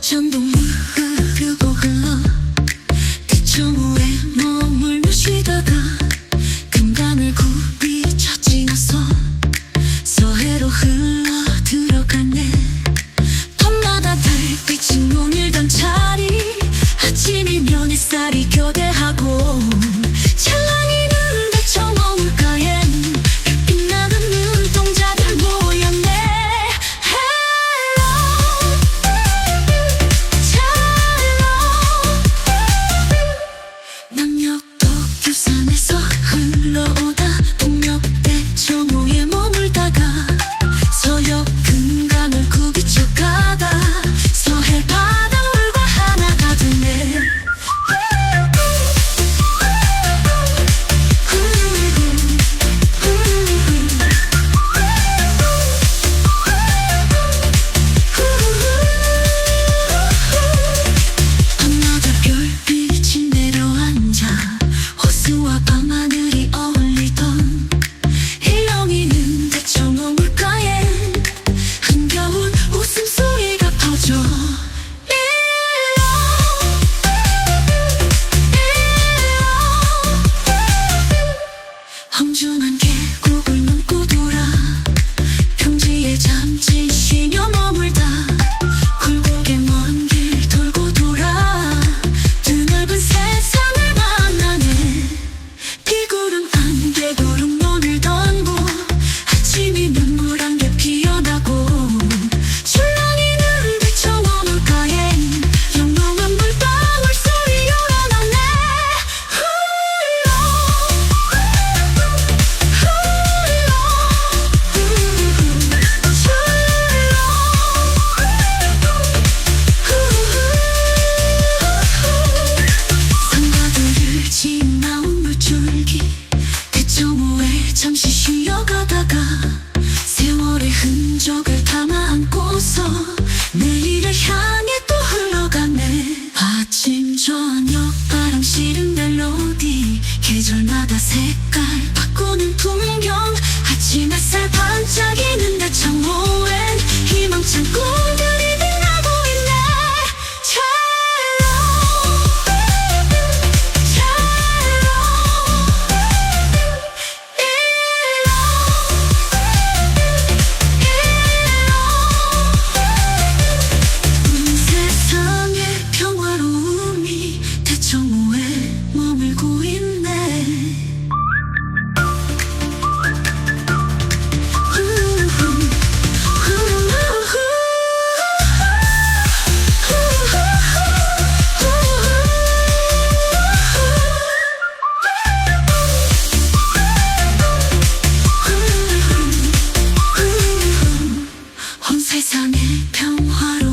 전동이 흐르고 흘러 대청호에 머물며 쉬다가 雨そ風呂だ cheese. 白かったか 평화로